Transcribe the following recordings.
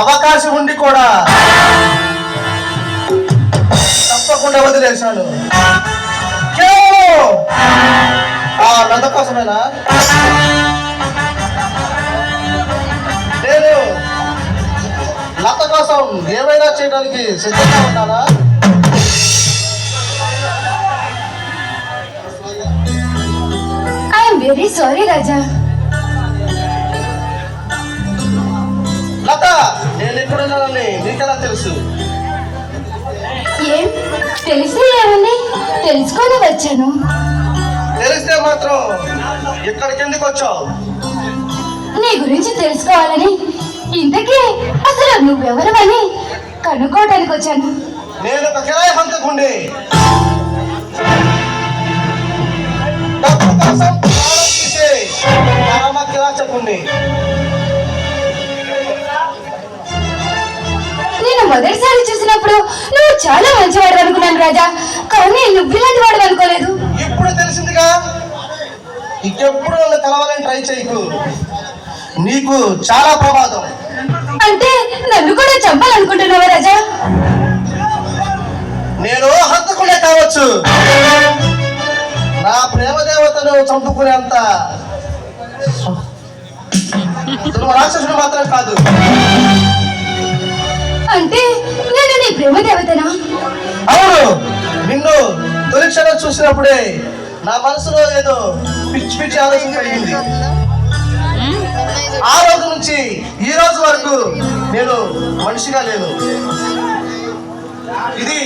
అవకాశం ఉండి కూడా తప్పకుండా వదిలేశాడు. కేవలం ఆ లత కోసమేనా? నేను లత కోసం ఏమైనా చేయడానికి సిద్ధంగా ఉన్నానా? వెరీ సారీ రాజా ఎక్కడున్నానని నీకెలా తెలుసు? ఏం? తెలిసి ఏముంది? తెలుసుకొని వచ్చాను. తెలిస్తే మాత్రం ఇక్కడికి ఎందుకు వచ్చావు? నీ గురించి తెలుసుకోవాలని ఇంతకీ అసలు నువ్వెవరవని కనుక్కోవడానికి వచ్చాను. నేను ఒక కిరాయి హంతకుండి డబ్బు కోసం ప్రాణం తీసే పరమ కిరాచకుండి మొదటిసారి చూసినప్పుడు నువ్వు చాలా మంచివాడు అనుకున్నాను రాజా. కానీ నువ్వు ఇలాంటి వాడు అనుకోలేదు. ఇప్పుడు తెలిసిందిగా? ఇంకెప్పుడు నన్ను కలవాలని ట్రై చేయకు. నీకు చాలా ప్రమాదం. అంటే నన్ను కూడా చంపాలనుకుంటున్నావా రాజా? నేను హంతకుడే కావచ్చు. నా ప్రేమ దేవతను చంపుకునేంత రాక్షసుడు మాత్రం కాదు. చూసినప్పుడే నా మనసులో ఏదో పిచ్చి పిచ్చి ఆలోచన కలిగింది. ఆ రోజు నుంచి ఈ రోజు వరకు నేను మనిషిగా లేను. ఇది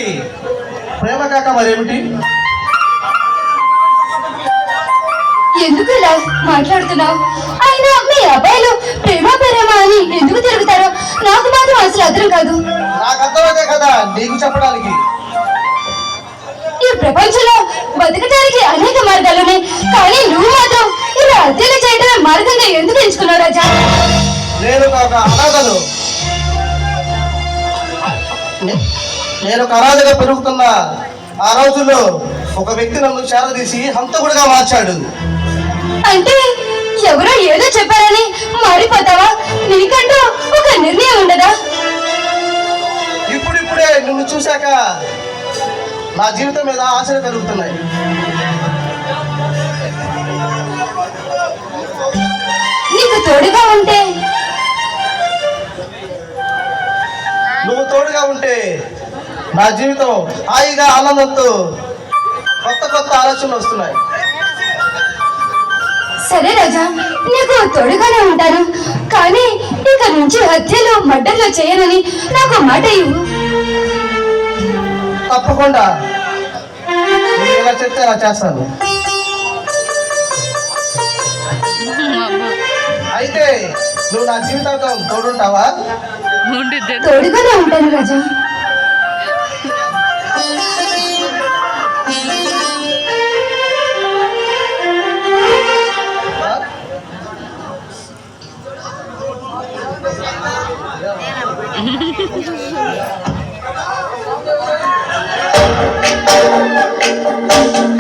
ప్రేమ కాక మరేమిటి? ఎందుకు ఇలా మాట్లాడుతున్నావు? అయినా మీ అబ్బాయిలు ప్రేమ ప్రేమ అని ఎందుకు తిరుగుతారో నాకు మాత్రం అసలు అర్థం కాదు. నాకు అర్థమైతే కదా నీకు చెప్పడానికి. ఈ ప్రపంచంలో బతకడానికి అనేక మార్గాలు ఉన్నాయి. కానీ నువ్వు మాత్రం ఇలా హత్యలు చేయడమే మార్గంగా ఎందుకు ఎంచుకున్నావు రాజా? నేను ఒక అనాథను. నే- నేను ఒక అనాథగా పెరుగుతున్న ఆ రోజుల్లో ఒక వ్యక్తి నన్ను చేరదీసి హంతకుడిగా మార్చాడు. అంటే ఎవరో ఏదో చెప్పారని మారిపోతావా? నీకంటూ ఒక నిర్ణయం ఉండదా? ఇప్పుడిప్పుడే నిన్ను చూశాక నా జీవితం మీద ఆశలు కలుగుతున్నాయి నీకు తోడుగా ఉంటే? నువ్వు తోడుగా ఉంటే నా జీవితం హాయిగా ఆనందంతో కొత్త కొత్త ఆలోచనలు వస్తున్నాయి. సరే రాజా నీకు తోడుగానే ఉంటాను. కానీ ఇక నుంచి హత్యలు మడ్డర్లు చేయనని నాకు మాట ఇవ్వు. తప్పకుండా. ఎవరు చెప్తే అలా చేస్తాను అయితే నువ్వు నా జీవితాంతం తోడుంటావా? తోడుగానే ఉంటాను Yeah. Thank you.